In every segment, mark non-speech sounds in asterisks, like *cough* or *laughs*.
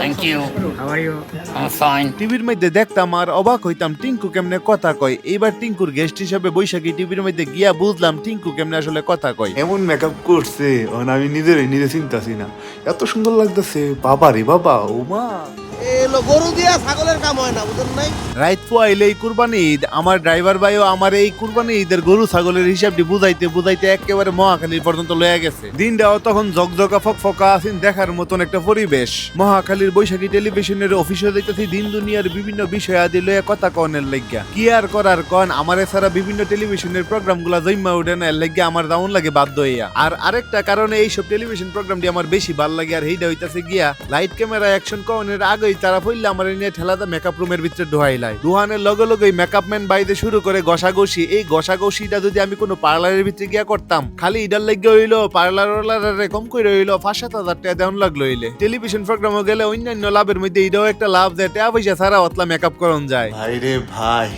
Thank you How are you? I'm fine. টিভির মধ্যে দেখতাম আর অবাক হইতাম টিঙ্কু কেমনে কথা কয়? এইবার টিঙ্কুর গেস্ট হিসাবে বৈশাখী টিভির মধ্যে গিয়া বুঝলাম টিঙ্কু কেমনে আসলে কথা কয়। এমন মেকআপ করছে অন আমি নিজেরই নিজে চিন্তাছি না। এত সুন্দর লাগতেছে বাবা রে বাবা ও মা এলো, গরু দিয়া ছাগলের কাম হয় না নাই? রাইত এই কুরবানি ঈদ, আমার ড্রাইভার ভাইও আমার এই কুরবানি ঈদের গরু ছাগলের হিসাবটি বুঝাইতে বুঝাইতে একেবারে পর্যন্ত লয়ে গেছে। দিনটাও তখন জকজকা ফকফকা আছেন, দেখার মতন একটা পরিবেশ। মহাখালীর বৈশাখী টেলিভিশনের অফিসে দেখতেছি দিন দুনিয়ার বিভিন্ন বিষয় আদি লয়ে কথা কনের লাগিয়া। কি আর করার কন, আমার ছাড়া বিভিন্ন টেলিভিশনের প্রোগ্রামগুলা জৈমা উঠে না এর আমার দাউন লাগে বাধ্য হইয়া। আর আরেকটা কারণে এইসব টেলিভিশন প্রোগ্রামটি আমার বেশি ভালো লাগে, আর এইটা হইতাছে গিয়া, লাইট ক্যামেরা অ্যাকশন কনের আগেই তারা ফইলে আমার নিয়ে ঠেলাতে মেকআপ রুমের ভিতরে ঢোয়াইলাই দুহানের লগে লগে মেকআপ ম্যান বাইতে শুরু করে ঘষাঘষি। এই ঘষাঘষিটা যদি আমি কোনো পার্লারের ভিতরে গিয়া করতাম, খালি ইডার লাগিয়ে হইল পার্লার ওয়ালারে কম করে হইল পাঁচ সাত হাজার টাকা দেওয়ান লাগল হইলে। টেলিভিশন প্রোগ্রামে গেলে অন্যান্য লাভের মধ্যে এটাও একটা লাভ দেয় টাকা পয়সা ছাড়া অতলা মেকআপ করন যায়। ভাই রে ভাই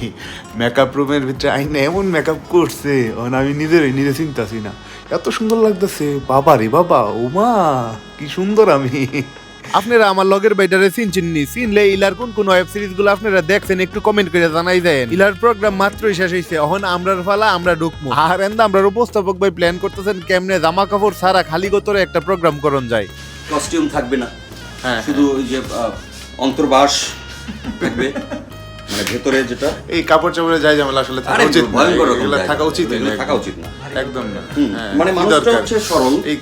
মেকআপ রুমের ভিতরে আইনা এমন মেকআপ করছে, অন আমি নিজেরই নিজে চিন্তাছি না। এত সুন্দর লাগতেছে বাবা রে বাবা ও মা কি সুন্দর আমি। আপনারা আমার লগের বাইটারে চিনছেন নি? চিনলে ইলার কোন কোন ওয়েব সিরিজগুলো আপনারা দেখছেন একটু কমেন্ট করে জানাই দেন। ইলার প্রোগ্রাম মাত্রই শেষ হয়েছে এখন আমরার ফালা আমরা ঢুকবো আর এন্দা আমরা উপস্থাপক ভাই প্ল্যান করতেছেন কেমনে জামা কাপড় ছাড়া খালি গোতরে একটা প্রোগ্রাম করন যায়। কস্টিউম থাকবে না। হ্যাঁ, শুধু ওই যে অন্তর্বাস থাকবে। মানে ভেতরে যেটা। এই কাপড় চাপড়ে যাই ঝামেলা আসলে থাকা উচিত। থাকা উচিত না। থাকা উচিত না। একদম না। হ্যাঁ, মানে মানুষটা হচ্ছে সরল এই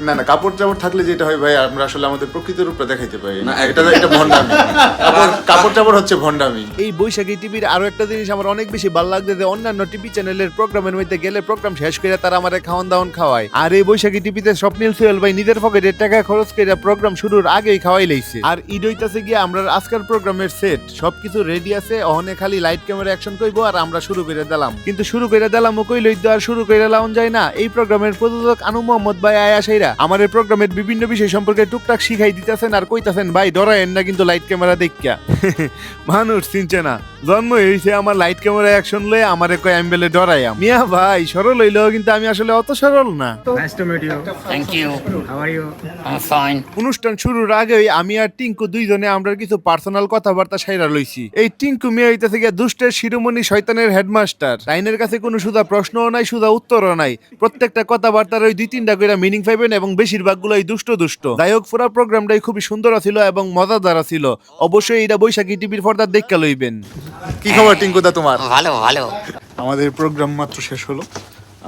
না না কাপড় চাপড় থাকলে যেটা হয় ভাই আমরা আসলে আমাদের প্রকৃত রূপটা দেখাইতে পারি না, এটা কাপড়- কাপড় চাপড় হচ্ছে ভন্ডামি এই বৈশাখী টিভির আরও একটা জিনিস আমার অনেক বেশি ভালো লাগছে যে অন্যান্য টিভি চ্যানেলের প্রোগ্রামের মধ্যে গেলে প্রোগ্রাম শেষ করে তারা আমার খাওয়ান দাওয়ান খাওয়ায়। আর এই বৈশাখী টিভিতে স্বপ্নিল সোহেল ভাই নিজের পকেটের টাকা খরচ করে প্রোগ্রাম শুরুর আগেই খাওয়াই লাইছে। আর ঈদ হইতাছে গিয়ে আমরা আজকের প্রোগ্রামের সেট সবকিছু রেডি আছে অহনে খালি লাইট ক্যামেরা অ্যাকশন কইবো আর আমরা শুরু করে দিলাম। কিন্তু শুরু করে দিলাম ও কইলই তো আর শুরু করে লাউন যায় না। এই প্রোগ্রামের প্রযোজক আনু মোহাম্মদ ভাই আয়া সাইরা আমাদের প্রোগ্রামের বিভিন্ন বিষয় সম্পর্কে টুকটাক শিখাই দিতেছেন আর কইতাছেন, ভাই ডরায়েন না কিন্তু লাইট ক্যামেরা দেখিয়া। *laughs* মানুষ চিনছে না। জন্ম হয়েছে আমার লাইট ক্যামেরা অ্যাকশন লয়ে আমারে কয় আমি বেলে ডরাইয়াম মিয়া ভাই সরল হইলেও কিন্তু আমি আসলে অত সরল না Nice to meet you. Thank you. How are you? I'm fine. অনুষ্ঠান শুরুর আগেই আমি আর টিঙ্কু দুইজনে আমরা কিছু পার্সোনাল কথাবার্তা সাইরা লইছি এই টিঙ্কু মেয়ে হইতেছে গিয়া দুষ্টের শিরোমণি শয়তানের হেডমাস্টার লাইনের কাছে কোনো সুদা প্রশ্নও নাই সুদা উত্তরও নাই প্রত্যেকটা কথাবার্তার ওই দুই তিনটা করে মিনিং পাইবেন এবং বেশিরভাগগুলোই দুষ্ট দুষ্ট যাই হোক পুরো প্রোগ্রামটাই খুবই সুন্দর ছিল এবং মজাদার ছিল অবশ্যই এটা বৈশাখী টিভির পর্দার দেখা লইবেন কি খবর টিঙ্কুদা তোমার? ভালো ভালো। আমাদের প্রোগ্রাম মাত্র শেষ হলো।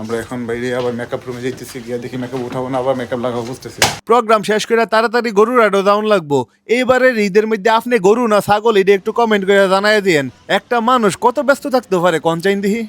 আমরা এখন বাইরে আবার মেকআপ রুমে যাইতেছি গিয়া দেখি মেকআপ উঠাবো না আবার মেকআপ লাগাবো বুঝতেছি। প্রোগ্রাম শেষ করে তাড়াতাড়ি গরুর আডো ডাউন লাগবো। এইবারের ঈদের মধ্যে আপনি গরু না ছাগল এটা একটু কমেন্ট করে জানাই দিয়েন। একটা মানুষ কত ব্যস্ত থাকতে পারে কনচাইন দিহি?